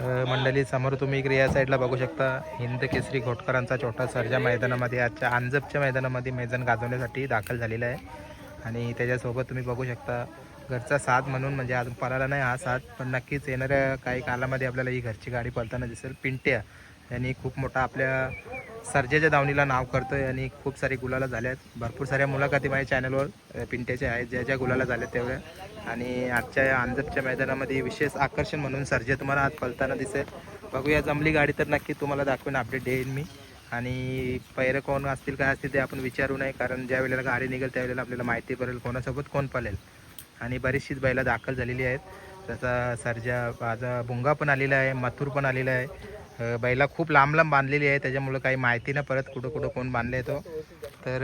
मंडळी समोर तुम्ही इकडे या साईडला बघू शकता हिंद केसरी घोटकरांचा छोटा सर्जा मैदानामध्ये आजच्या आंजपच्या मैदानामध्ये मैदान गाजवण्यासाठी दाखल झालेला आहे. आणि त्याच्यासोबत तुम्ही बघू शकता घरचा साथ म्हणून म्हणजे आज पळाला नाही हा साथ पण नक्कीच येणाऱ्या काही कालामध्ये आपल्याला ही घरची गाडी पळताना दिसेल. पिंट्या यांनी खूप मोठा आपल्या सर्जेच्या दावणीला नाव करतो आहे आणि खूप सारी गुलाला झाल्यात भरपूर साऱ्या मुलाखती माझ्या चॅनलवर पिंट्याच्या आहेत ज्या ज्या गुलाला झाल्यात तेवढ्या. आणि आजच्या या अंजपच्या मैदानामध्ये विशेष आकर्षण म्हणून सर्जे तुम्हाला आज पलताना दिसेल. बघूया जमली गाडी तर नक्की तुम्हाला दाखवून अपडेट देईन मी. आणि पैरे कोण असतील काय असतील ते आपण विचारू नये कारण ज्या वेळेला गाडी निघेल त्यावेळेला आपल्याला माहिती पडेल कोणासोबत कोण पळेल. आणि बरीचशीच बैला दाखल झालेली आहेत. जसा सर्जा माझा भुंगा पण आलेला आहे मथुर पण आलेला आहे. बैला खूप लांब लांब बांधलेली आहे त्याच्यामुळं काही माहिती नाही परत कुठं कुठं कोण बांधले तो. तर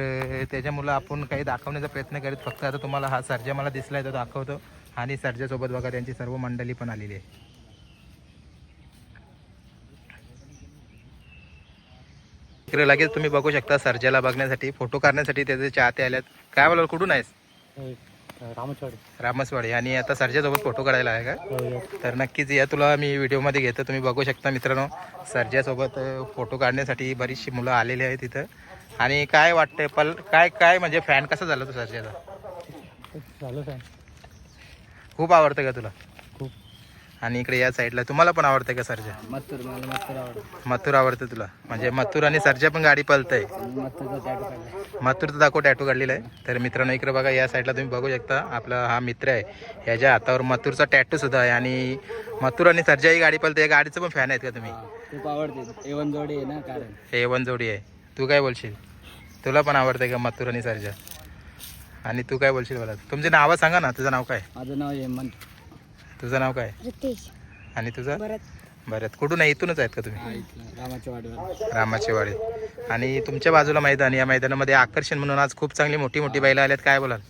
त्याच्यामुळं आपण काही दाखवण्याचा प्रयत्न करीत फक्त आता तुम्हाला हा सर्जा मला दिसला आहे तो दाखवतो. आणि सर्जासोबत बघा त्यांची सर्व मंडळी पण आलेली आहे. इकडे लगेच तुम्ही बघू शकता सर्जाला बघण्यासाठी फोटो काढण्यासाठी त्याचे चाहते आल्यात. काय बोलाल कुठून आहेस? रामचवाडी रामसवाडी. आणि आता सर्जासोबत फोटो काढायला आहे का? तर नक्कीच या तुला मी व्हिडिओमध्ये घेतो तुम्ही बघू शकता मित्रांनो. सर्जासोबत फोटो काढण्यासाठी बरीचशी मुलं आलेली आहेत तिथं आणि काय वाटतंय पल काय काय म्हणजे फॅन कसा झाला तू सर्जाचा झालं फॅन खूप आवडतं का तुला? खूप. आणि इकडे या साईडला तुम्हाला पण आवडतं का सर्जा? मला आवडतं. मथुर आवडतं तुला. म्हणजे मथुर आणि सर्जा पण गाडी टॅटू काढला मथुरचं दाखव टॅटू काढलेला आहे. तर मित्रांनो इकडे बघा या साईडला तुम्ही बघू शकता. आपला हा मित्र आहे. ह्याच्या हातावर मथुरचा टॅटू सुद्धा आहे. आणि मथुर आणि सर्जा ही गाडी पळते या गाडीचं पण फॅन आहेत का तुम्ही? खूप आवडते. एवन जोडी आहे ना कारण. हे वन जोडी आहे. तू काय बोलशील? तुला पण आवडतं का मथुर आणि सर्जा? आणि तू काय बोलशील मला तुमचे नावं सांगा ना तुझं नाव काय? माझं नाव हेमंत. तुझं नाव काय? रितेश. आणि तुझं? भरत. बरं कुठून आहे? इथूनच आहेत का तुम्ही? रामाच्या वाडीवर. रामाची वाडी आणि तुमच्या बाजूला मैदान या मैदानामध्ये आकर्षण म्हणून आज खूप चांगली मोठी मोठी बैलं आल्यात काय बोलाल?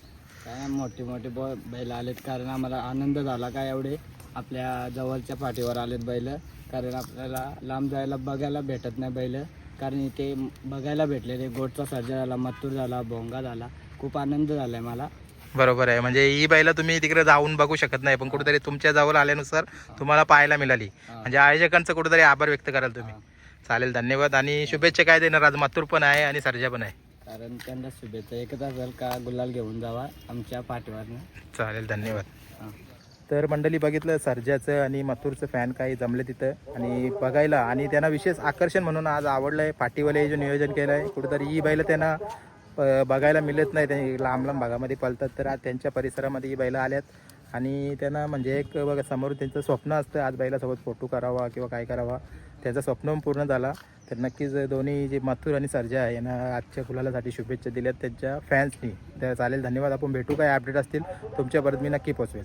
काय मोठे मोठे ब बैल आलेत कारण आम्हाला आनंद झाला काय एवढे? आपल्या जवळच्या पाठीवर आलेत बैल कारण आपल्याला लांब जायला बघायला भेटत नाही बैल. कारण इथे बघायला भेटलेले गोटचा सर्जा झाला मत्तूर झाला भोंगा झाला खूप आनंद झालाय मला. बरोबर आहे. म्हणजे ही बैला तुम्ही तिकडे जाऊन बघू शकत नाही पण कुठेतरी तुमच्या जवळ आल्यानुसार तुम्हाला पाहायला मिळाली. म्हणजे आयोजकांचं कुठेतरी आभार व्यक्त कराल तुम्ही. चालेल धन्यवाद. आणि शुभेच्छा काय देणार आज? मथुर पण आहे आणि सर्जा पण आहे. कारण त्यांना शुभेच्छा. एकच असेल का गुलाल घेऊन जावा आमच्या पाठीवरनं चालेल धन्यवाद. तर मंडळी बघितलं सर्जाचं आणि मथुरचं फॅन काही जमले तिथं. आणि बघायला आणि त्यांना विशेष आकर्षण म्हणून आज आवडलं आहे पाठीवाले हे जे नियोजन केलं आहे कुठेतरी ही बैलं त्यांना बघायला मिळत नाही. त्यांनी लांब लांब भागामध्ये पळतात तर आज त्यांच्या परिसरामध्ये ही बैलं आल्यात. आणि त्यांना म्हणजे एक बघा समोर त्यांचं स्वप्न असतं आज बैलासोबत फोटो करावा किंवा काय करावा. त्यांचं स्वप्न पूर्ण झाला. तर नक्कीच दोन्ही जे मथुर आणि सर्जा आहे यांना आजच्या फुलालासाठी शुभेच्छा दिल्यात त्यांच्या फॅन्सनी तर चालेल धन्यवाद. आपण भेटू काय अपडेट असतील तुमच्यापर्यंत मी नक्की पोचवेल